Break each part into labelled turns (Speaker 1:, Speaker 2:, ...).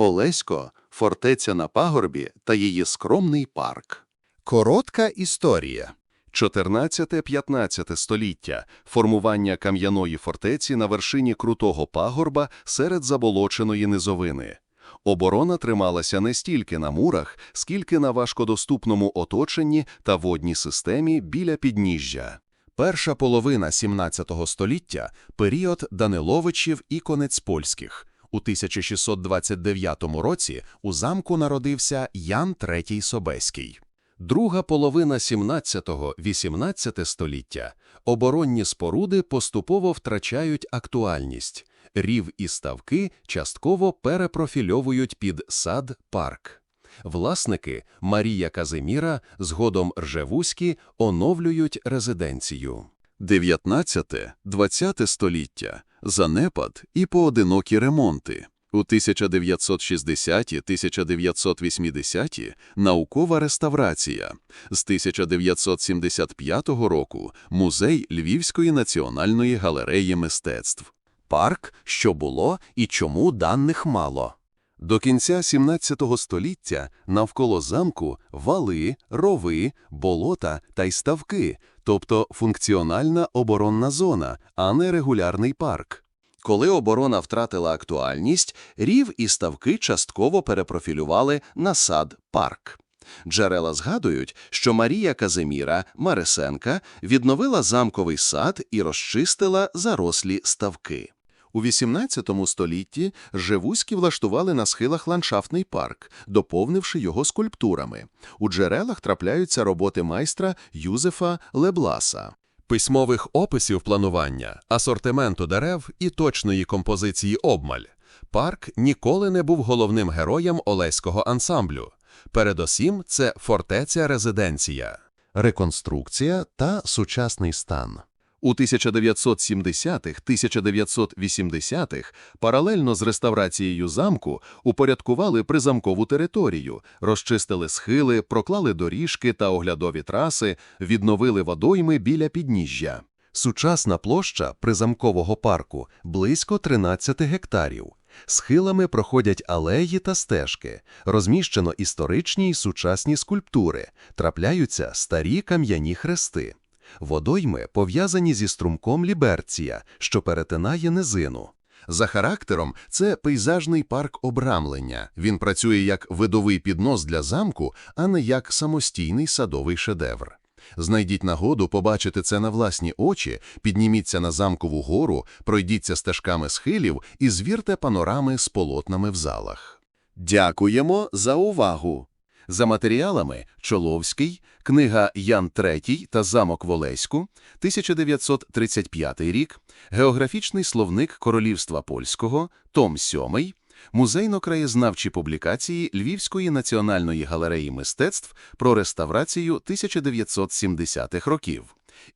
Speaker 1: Олесько, фортеця на пагорбі та її скромний парк.
Speaker 2: Коротка історія.
Speaker 3: 14-15 століття – формування кам'яної фортеці на вершині крутого пагорба серед заболоченої низовини. Оборона трималася не стільки на мурах, скільки на важкодоступному оточенні та водній системі біля підніжжя.
Speaker 2: Перша половина 17 століття – період Даниловичів і Конецпольських. У 1629 році у замку народився Ян III Собеський.
Speaker 3: Друга половина 17-18 століття – оборонні споруди поступово втрачають актуальність. Рів і ставки частково перепрофільовують під сад-парк. Власники Марія Казиміра, згодом Ржевузькі, оновлюють резиденцію. 19-20 століття – занепад і поодинокі ремонти. У 1960-1980 – наукова реставрація. З 1975 року – музей Львівської національної галереї мистецтв.
Speaker 2: Парк, що було і чому даних мало.
Speaker 3: До кінця 17 століття навколо замку вали, рови, болота та й ставки, тобто функціональна оборонна зона, а не регулярний парк. Коли оборона втратила актуальність, рів і ставки частково перепрофілювали на сад-парк. Джерела згадують, що Марія Казиміра Марисенка відновила замковий сад і розчистила зарослі ставки. У XVIII столітті Живузькі влаштували на схилах ландшафтний парк, доповнивши його скульптурами. У джерелах трапляються роботи майстра Юзефа Лебласа.
Speaker 2: Письмових описів планування, асортименту дерев і точної композиції обмаль. Парк ніколи не був головним героєм Олеського ансамблю. Передусім, це фортеця-резиденція.
Speaker 3: Реконструкція та сучасний стан. У 1970-х 1980-х паралельно з реставрацією замку упорядкували призамкову територію, розчистили схили, проклали доріжки та оглядові траси, відновили водойми біля підніжжя. Сучасна площа призамкового парку близько 13 гектарів. Схилами проходять алеї та стежки, розміщено історичні й сучасні скульптури, трапляються старі кам'яні хрести. Водойми пов'язані зі струмком Ліберція, що перетинає низину. За характером це пейзажний парк обрамлення. Він працює як видовий піднос для замку, а не як самостійний садовий шедевр. Знайдіть нагоду побачити це на власні очі, підніміться на замкову гору, пройдіться стежками схилів і звірте панорами з полотнами в залах. Дякуємо за увагу! За матеріалами Чоловський, книга Ян III та замок в Олеську, 1935 рік, Географічний словник Королівства Польського, том 7, Музейно-краєзнавчі публікації Львівської національної галереї мистецтв про реставрацію 1970-х років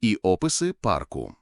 Speaker 3: і описи парку.